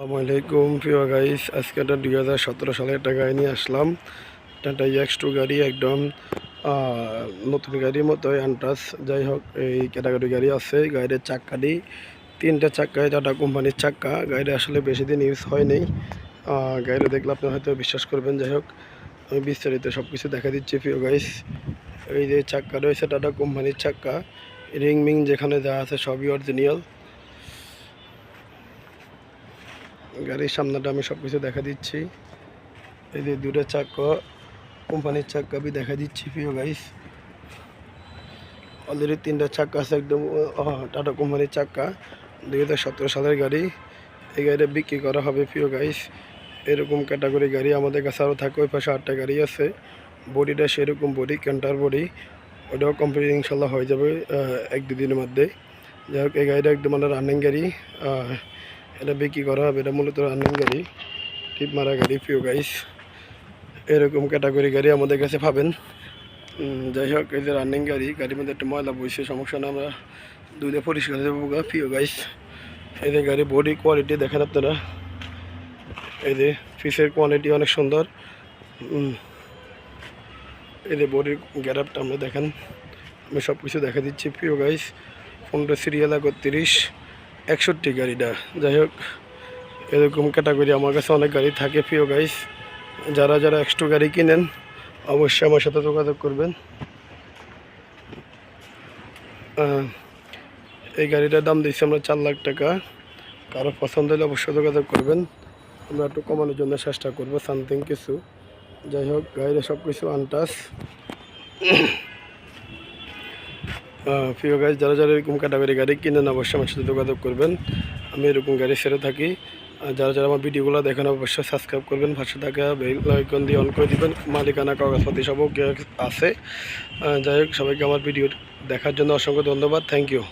আসসালামু প্রিয় গাইস আজকে একটা দুই হাজার সতেরো সালে একটা গাড়ি নিয়ে আসলাম। একটা এক্স টু গাড়ি, একদম নতুন গাড়ির মতো আনটাস যাই হোক, এই ক্যাটাগরি গাড়ি আছে, গাড়ির চাক্কাটি তিনটা চাক্কায় টাটা কোম্পানির চাক্কা। গাড়ি আসলে বেশি দিন ইউজ হয়নি। গাড়িটা দেখলে আপনি হয়তো বিশ্বাস করবেন, যাই হোক, আমি বিস্তারিত সব কিছু দেখা দিচ্ছি, প্রিয় গাইস এই যে চাক্কা রয়েছে টাটা কোম্পানির চাক্কা। রিং মিং যেখানে যা আছে সবই অরিজিনাল গাড়ির সামনেটা আমি সব কিছু দেখা দিচ্ছি। এই যে দুটো চাক্কা কোম্পানির চাক্কা আমি দেখা দিচ্ছি, প্রিয় গাইস। অলরেডি তিনটা চাক্কা আছে একদম টাটা কোম্পানির চাক্কা দুই সালের গাড়ি। এই গাড়িটা বিক্রি করা হবে, প্রিয় গাইস। এরকম ক্যাটাগরি গাড়ি আমাদের কাছে আরও থাকে, ওই পাশে আটটা গাড়ি আছে। বডিটা সেরকম বডি ক্যান্টার বডি ওটাও কমপ্লিট ইনশাল্লাহ হয়ে যাবে এক দুদিনের মধ্যে। যাই হোক, এই গাড়িটা একদম মানে রানিং গাড়ি এটা বিক্রি করা হবে। এটা মূলত রানিং গাড়ি, টিপ মারা গাড়ি প্রিয় গাইস এরকম ক্যাটাগরি গাড়ি আমাদের কাছে পাবেন। যাই হোক, এই যে রানিং গাড়ি, গাড়ির মধ্যে একটা ময়লা বইছে, সমস্যা না, আমরা দুধে পরিষ্কার দেবো প্রিয় গাইস এই যে গাড়ি বডি কোয়ালিটি দেখেন আপনারা। এই যে ফিসের কোয়ালিটি অনেক সুন্দর। এই যে বডির গ্যারাপটা আমরা দেখেন। আমি সব কিছু দেখা দিচ্ছি প্রিয় গাইস পনেরো সিরিয়াল একত্রিশ একষট্টি গাড়িটা। যাই হোক, এরকম ক্যাটাগরি আমার কাছে অনেক গাড়ি থাকে, প্রিয় গাইস যারা যারা এক্সট্রো গাড়ি কিনেন, অবশ্যই আমার সাথে যোগাযোগ করবেন। এই গাড়িটার দাম দিচ্ছি আমরা চার লাখ টাকা। কারও পছন্দ হলে অবশ্যই যোগাযোগ করবেন। আমরা একটু কমানোর জন্য চেষ্টা করব সামথিং কিছু। যাই হোক গাড়িটা সব কিছু আনটাস প্রিয় গাড়ি যারা যারা এরকম ক্যাটাগরি গাড়ি কিনেন, অবশ্যই আমার সাথে যোগাযোগ করবেন। আমি এরকম গাড়ি ছেড়ে থাকি। যারা যারা আমার ভিডিওগুলো দেখেন, অবশ্যই সাবস্ক্রাইব করবেন। পাশে থাকা বেল আইকন দিয়ে অন করে দেবেন। মালিকানা কাগজপাতি সবও আছে। যাই হোক, সবাইকে আমার ভিডিও দেখার জন্য অসংখ্য ধন্যবাদ। Thank you